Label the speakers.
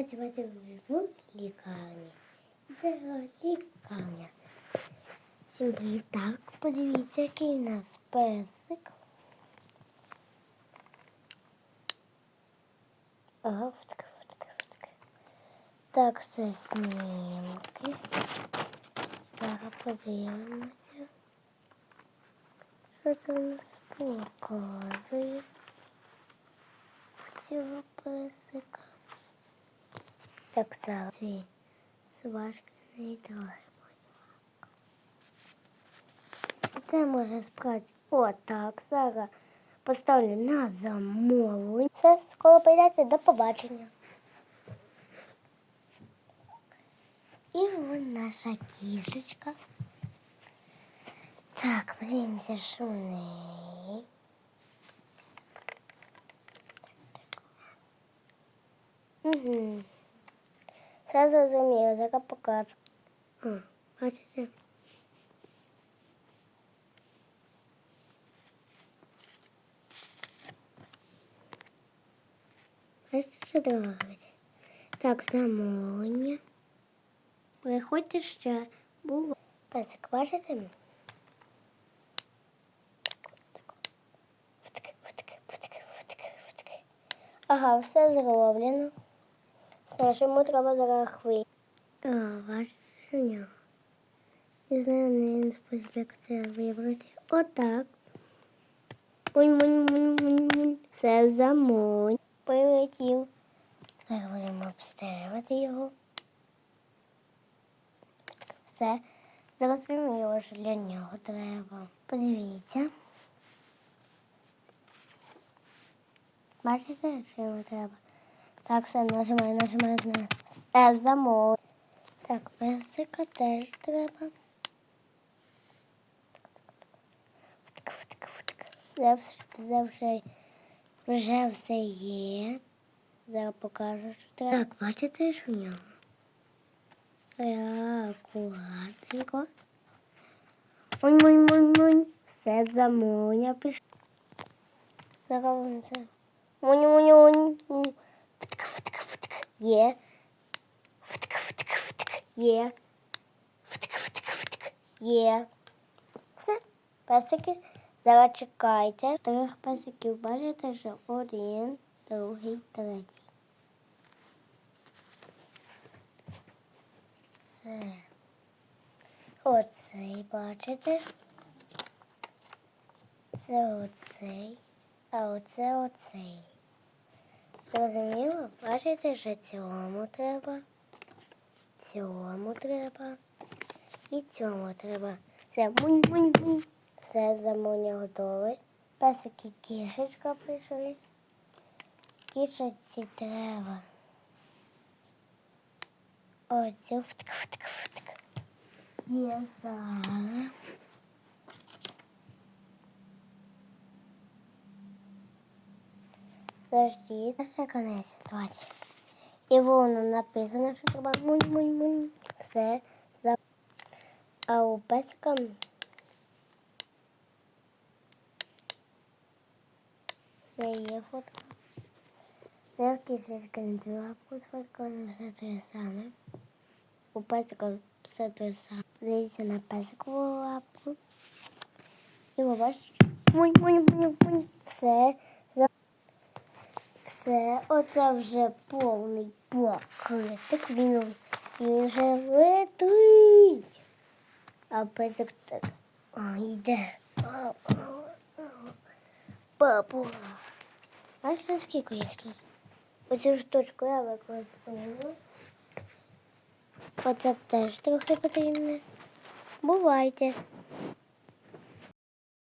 Speaker 1: працювати в лікарні. Це лікарня. Всім привіт. Так, подивіться, який у нас песик. Ага, втки, втки, втки. Так, все знімки. Зараз подивимося. Що це у нас показує цього песика? Так, зараз ці сважки не трохи. Це може справді отак. Зараз поставлю на замовлення. Все, скоро прийдете, до побачення. І вон наша кішечка. Так, подивимося, що. Угу. Все зрозуміло, зараз покажу. Бачите? Бачите, що робити? Так, замовлення. Приходьте ще. Було. Песик, бачите? Втки, втки, втки, втки. Ага, все зроблено. Що йому треба зараз хвилі. О, бачите в. Не знаю, не спосіб, як це вибрати. Отак. Мунь-мунь-мунь-мунь-мунь. Все замунь. Прилетів. Зараз будемо обстежувати його. Все. Зараз його що для нього треба. Подивіться. Бачите, що йому треба? Так, все, нажимаю, нажимаю, нажимаю. Все, замов. Так, песика теж треба. Втик. Вже, вже, вже, все є. Зараз покажу, що треба. Так, бачите, що в нього? Так, акуратненько. Мунь-мунь-мунь-мунь. Все замуня пішло. Зараз це. Мунь-мунь-мунь. Втик, втик, втик. Є. Втик, втик, втик. Є. Втик, втик, втик. Є. Все. Песики. Зараз чекайте. Трьох песиків бачите, що один, другий, третій. Це. Оцей, бачите? Це оцей, а оце оцей. Зрозуміло? Бачите, що цьому треба, цьому треба і цьому треба. Все, мунь-мунь-мунь. Все, замоня готове. Песики кішечка прийшли. Кішечці треба. Оцю втк-втк-втк. Є зараз. Подожди, це конець ситуації. І воно написано, що треба мунь-мунь-мунь. Все за. А у песика все є фотка. Я в кишечки не цю лапку сфоткала, все те саме. У песика все те саме. Дивіться на песикову лапку. І ви бачите, мунь-мунь-мунь-мунь. Все. Все, оце вже повний покритик. Він, він вже летить. А песик так йде. А, а. Папу. Скільки їх тут? Оцю штучку я використовую. Оце теж трохи потрібно. Бувайте.